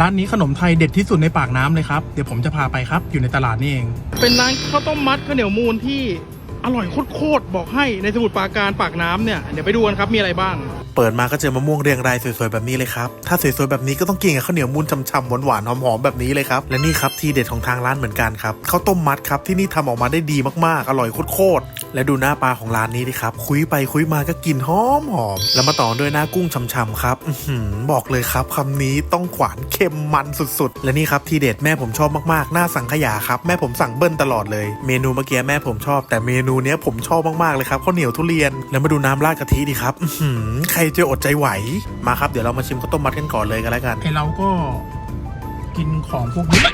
ร้านนี้ขนมไทยเด็ดที่สุดในปากน้ำเลยครับ เดี๋ยวผมจะพาไปครับ อยู่ในตลาดนี่เอง เป็นร้านข้าวต้มมัดข้าวเหนียวมูลที่อร่อยโคตรๆบอกให้ในสมุทรปราการปากน้ำเนี่ยเดี๋ยวไปดูกันครับมีอะไรบ้าง เปิดมาก็เจอมะม่วงเรียงรายสวยๆแบบนี้เลยครับ ถ้าสวยๆแบบนี้ก็ต้องกินกับข้าวเหนียวมูนช่ำๆหวานๆหอมๆแบบนี้เลยครับ และนี่ครับที่เด็ดของทางร้านเหมือนกันครับข้าวต้มมัดครับที่นี่ทำออกมาได้ดีมากๆอร่อยโคตรๆ และดูหน้าปลาของร้านนี้ดิครับ คุยไปคุยมาก็กลินหอมๆแล้วมาต่อด้วยหน้ากุ้งช่ำๆครับอบอกเลยครับคำนี้ต้องขวานเค็มมันสุดๆ และนี่ครับทีเด็ดแม่ผมชอบมากๆ หน้าสังขยาครับ แม่ผมสั่งเบิ้ลตลอดเลย เมนูเมื่อกี้แม่ผมชอบ แต่เมนูเนี้ยผมชอบมากๆเลยครับข้าวเหนียวทุเรียน แล้วมาดูน้ำราดกะทิดิครับอใครจะอดใจไหว มาครับเดี๋ยวเรามาชิมข้าวต้มมัดกันก่อนเลยกันแล้วกันไอเราก็กินของพวกนี้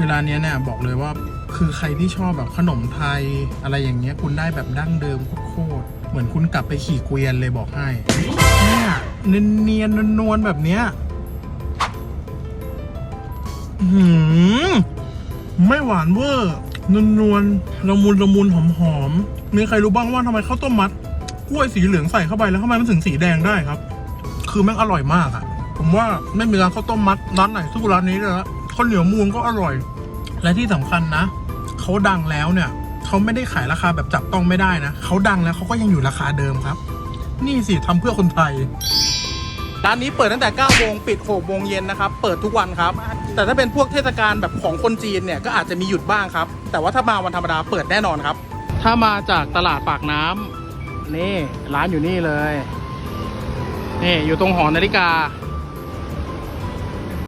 คือร้านเนี้ยเนี่ยบอกเลยว่าคือใครที่ชอบแบบขนมไทยอะไรอย่างเงี้ยคุณได้แบบดั้งเดิมโคตรเหมือนคุณกลับไปขี่เกวียนเลยบอกให้เนี่ยเนียนๆนวลๆแบบเนี้ยหือไม่หวานเวอร์นวลๆลละมุนละมุนหอมๆมีใครรู้บ้างว่าทำไมข้าวต้มมัดกล้วยสีเหลืองใส่เข้าไปแล้วทำไมมันถึงสีแดงได้ครับ คือแม่งอร่อยมากอะผมว่าไม่มีร้านข้าวต้มมัดร้านไหนสู้ร้านนี้เลยละ ข้าวเหนียวมูนก็อร่อย และที่สำคัญนะเขาดังแล้วเนี่ยเขาไม่ได้ขายราคาแบบจับต้องไม่ได้นะเขาดังแล้วเขาก็ยังอยู่ราคาเดิมครับ นี่สิทำเพื่อคนไทยร้านนี้เปิดตั้งแต่9โมงปิด6โมงเย็นนะครับ เปิดทุกวันครับ แต่ถ้าเป็นพวกเทศกาลแบบของคนจีนเนี่ยก็อาจจะมีหยุดบ้างครับ แต่ว่าถ้ามาวันธรรมดาเปิดแน่นอนครับ ถ้ามาจากตลาดปากน้ำนี่ร้านอยู่นี่เลย นี่อยู่ตรงหอนาฬิกา